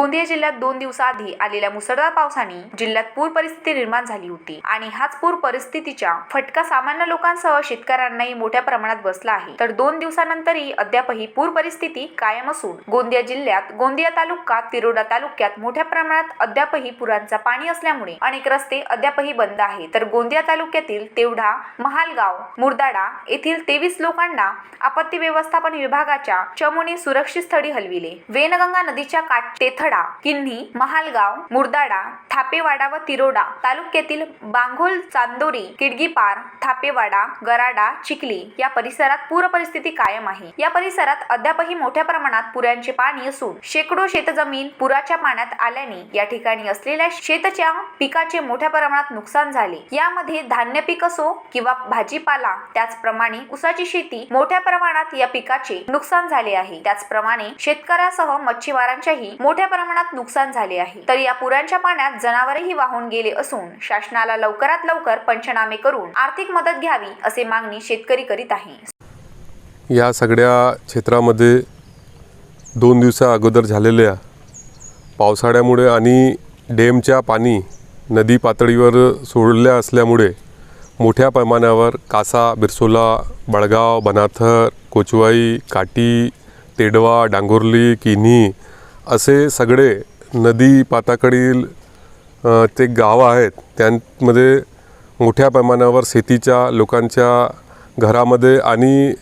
गोंदिया जिल्ह्यात दोन दिवसाआधी आलेल्या मुसळधार पावसाने जिल्ह्यात पूर परिस्थिती निर्माण झाली होती. आणि हाच पूर परिस्थितीच्या फटका सामान्य लोकांसह शेतकऱ्यांनाही मोठ्या प्रमाणात बसला आहे. तर दोन दिवसानंतरही अद्यापही पूर परिस्थिती कायम असून गोंदिया जिल्ह्यात गोंदिया तालुका तिरोडा तालुक्यात मोठ्या प्रमाणात अद्यापही पुरांचा पाणी असल्यामुळे अनेक रस्ते अद्यापही बंद आहे तर गोंदिया तालुक्यातील तेवढा महालगाव मुरदाडा येथील तेवीस लोकांना आपत्ती व्यवस्थापन विभागाच्या चमोनी सुरक्षित स्थळी हलविले. वेनगंगा नदीच्या काठ तेथळ किन्ही महालगाव मुरदाडा थापेवाडा व तिरोडा तालुक्यातील बांघोल चांदोरी किडगीपार थापेवाडा गराडा चिखली या परिसरात पूर परिस्थिती कायम आहे. या परिसरात अद्यापही मोठ्या प्रमाणात पुरांचे पाणी असून शेकडो शेतजमीन पुराच्या पाण्यात आल्याने या ठिकाणी असलेल्या शेतच्या पिकाचे मोठ्या प्रमाणात नुकसान झाले. यामध्ये धान्य पीक असो किंवा भाजीपाला त्याचप्रमाणे उसाची शेती मोठ्या प्रमाणात या पिकाचे नुकसान झाले आहे. त्याचप्रमाणे शेतकऱ्यासह मच्छीमारांच्याही मोठ्या प्रमाणात नुकसान झाले आहे. तर या पुरांच्या पाण्यात जनावरही वाहून गेले असून शासनाला लवकरात लवकर पंचनामे करून आर्थिक मदत घ्यावी असे मागणी शेतकरी करीत आहे. या सगळ्या क्षेत्रामध्ये दोन दिवसा अगोदर झालेल्या पावसाळ्यामुळे आणि डेमच्या पाणी नदी पातळीवर सोडल्या असल्यामुळे मोठ्या प्रमाणावर कासा बिरसोला बळगाव बनाथर कोचवाई काटी तेडवा डांगोर्ली किन्ही असे सगळे नदी पाताकडील ते गावं आहेत त्यांमध्ये मोठ्या प्रमाणावर शेतीच्या लोकांच्या घरामध्ये आणि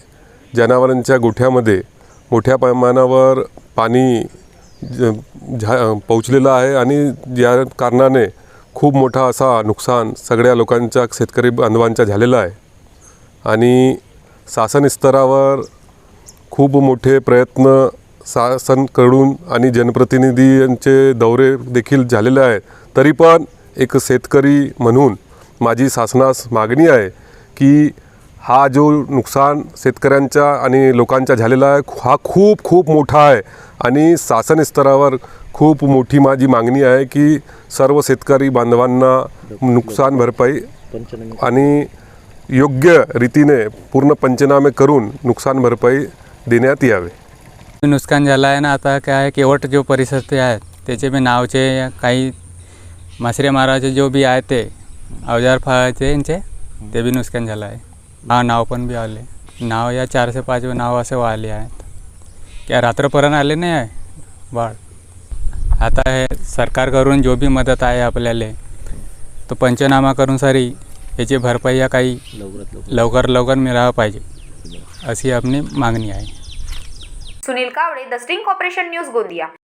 जनावरांच्या गोठ्यामध्ये मोठ्या प्रमाणावर पाणी झा पोचलेलं आहे आणि या कारणाने खूप मोठा असा नुकसान सगळ्या लोकांच्या शेतकरी बांधवांच्या झालेला आहे. आणि शासन स्तरावर खूप मोठे प्रयत्न शासनकडून आणि जनप्रतिनिधींचे दौरे देखील झालेले आहेत. तरी पण एक शेतकरी म्हणून माझी शासनास मागणी आहे की हा जो नुकसान शेतकऱ्यांच्या आणि लोकांचा झालेला आहे हा खूप खूप मोठा आहे. आणि शासन स्तरावर खूप मोठी माझी मागणी आहे की सर्व शेतकरी बांधवांना नुकसान भरपाई आणि योग्य रीतीने पूर्ण पंचनामे करून नुकसान भरपाई देण्यात यावे. नुकसान झालं आहे ना आता काय आहे केवट जो परिसर आहेत त्याचे बी नावचे काही मासरे माराचे जो बी आहे ते अवजार फाळाचे यांचे ते बी नुकसान झालं आहे. हा नाव पण बी आले. नाव या चारशे पाच नाव असे वाहले आहेत. त्या रात्रपर्यंत आले नाही आहे? बाळ. आता हे सरकारकडून जो बी मदत आहे आपल्याला तो पंचनामा करून सारी याची भरपाई या काही लवकर लवकर मिळावं पाहिजे अशी आपली मागणी आहे. Sunil Kawade the sting corporation news Gondia.